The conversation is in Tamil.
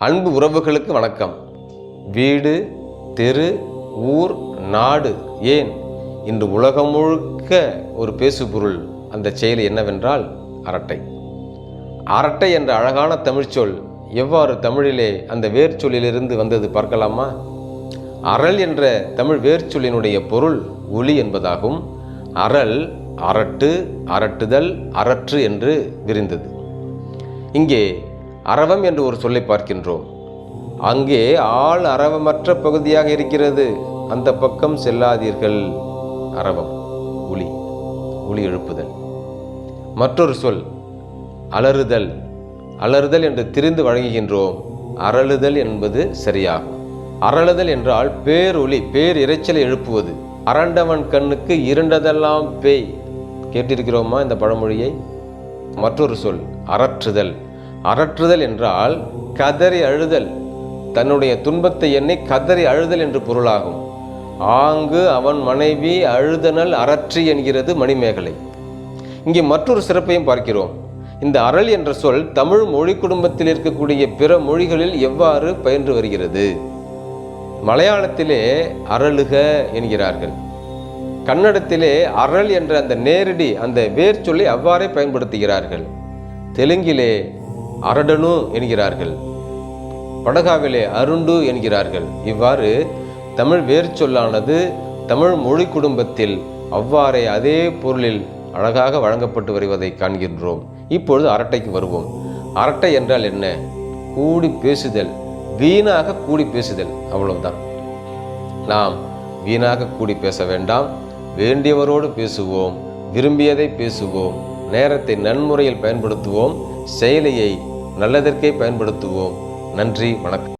அன்பு உறவுகளுக்கு வணக்கம். வீடு தெரு ஊர் நாடு ஏன்? இன்று உலகம் முழுக்க ஒரு பேசுபொருள் அந்த செயல் என்னவென்றால் அரட்டை. அரட்டை என்ற அழகான தமிழ்ச்சொல் எவ்வாறு தமிழிலே அந்த வேர்ச்சொல்லிலிருந்து வந்தது பார்க்கலாமா? அரள் என்ற தமிழ் வேர்ச்சொல்லினுடைய பொருள் ஒளி என்பதாகும். அரல் அரட்டு அரட்டுதல் அரற்று என்று விரிந்தது. இங்கே அரவம் என்று ஒரு சொல்லை பார்க்கின்றோம். அங்கே ஆள் அரவமற்ற பகுதியாக இருக்கிறது. அந்த பக்கம் செல்லாதீர்கள். அரவம் ஒளி ஒளி எழுப்புதல். மற்றொரு சொல் அலறுதல். அலறுதல் என்று திரிந்து வழங்குகின்றோம். அரளுதல் என்பது சரியாகும். அரளுதல் என்றால் பேரொளி பேர் இரைச்சலை எழுப்புவது. அரண்டவன் கண்ணுக்கு இருண்டதெல்லாம் பேய். கேட்டிருக்கிறோமா இந்த பழமொழியை? மற்றொரு சொல் அரற்றுதல் அரற்றுதல் என்றால் கதறி அழுதல். தன்னுடைய துன்பத்தை எண்ணி கதறி அழுதல் என்று பொருளாகும். ஆங்கு அவன் மனைவி அழுதனல் அரற்றி என்கிறது மணிமேகலை. இங்கே மற்றொரு சிறப்பையும் பார்க்கிறோம். இந்த அரள் என்ற சொல் தமிழ் மொழி குடும்பத்தில் இருக்கக்கூடிய பிற மொழிகளில் எவ்வாறு பயின்று வருகிறது? மலையாளத்திலே அரளுக என்கிறார்கள். கன்னடத்திலே அரள் என்ற அந்த நேரடி அந்த வேர் சொல்லை அவ்வாறே பயன்படுத்துகிறார்கள். தெலுங்கிலே அரடனு என்கிறார்கள். படகாவிலே அருண்டு என்கிறார்கள். இவ்வாறு தமிழ் வேர் சொல்லானது தமிழ் மொழி குடும்பத்தில் அவ்வாறே அதே பொருளில் அழகாக வழங்கப்பட்டு வருவதை காண்கின்றோம். இப்பொழுது அரட்டைக்கு வருவோம். அரட்டை என்றால் என்ன? கூடி பேசுதல். வீணாக கூடி பேசுதல். அவ்வளவுதான். நாம் வீணாக கூடி பேச வேண்டாம். வேண்டியவரோடு பேசுவோம். விரும்பியதை பேசுவோம். நேரத்தை நன்முறையில் பயன்படுத்துவோம். செயலியை நல்லதற்கே பயன்படுத்துவோம். நன்றி வணக்கம்.